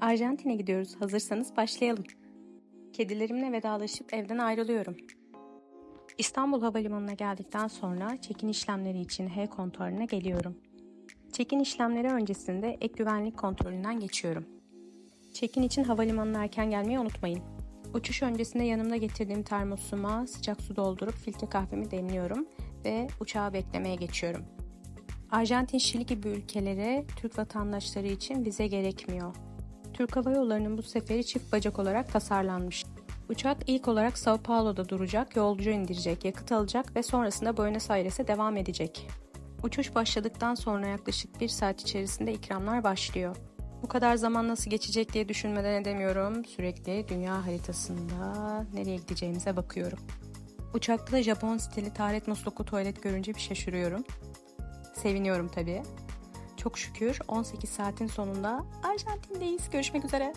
Arjantin'e gidiyoruz. Hazırsanız başlayalım. Kedilerimle vedalaşıp evden ayrılıyorum. İstanbul Havalimanı'na geldikten sonra çekin işlemleri için H kontrolüne geliyorum. Çekin işlemleri öncesinde ek güvenlik kontrolünden geçiyorum. Çekin için havalimanına erken gelmeyi unutmayın. Uçuş öncesinde yanımda getirdiğim termosuma sıcak su doldurup filtre kahvemi demliyorum ve uçağı beklemeye geçiyorum. Arjantin, Şili gibi ülkelere Türk vatandaşları için vize gerekmiyor. Türk Hava Yolları'nın bu seferi çift bacak olarak tasarlanmış. Uçak ilk olarak Sao Paulo'da duracak, yolcu indirecek, yakıt alacak ve sonrasında Buenos Aires'e devam edecek. Uçuş başladıktan sonra yaklaşık bir saat içerisinde ikramlar başlıyor. Bu kadar zaman nasıl geçecek diye düşünmeden edemiyorum. Sürekli dünya haritasında nereye gideceğimize bakıyorum. Uçakta da Japon stili taharet musluklu tuvalet görünce bir şaşırıyorum. Seviniyorum tabii. Çok şükür 18 saatin sonunda Arjantin'deyiz. Görüşmek üzere.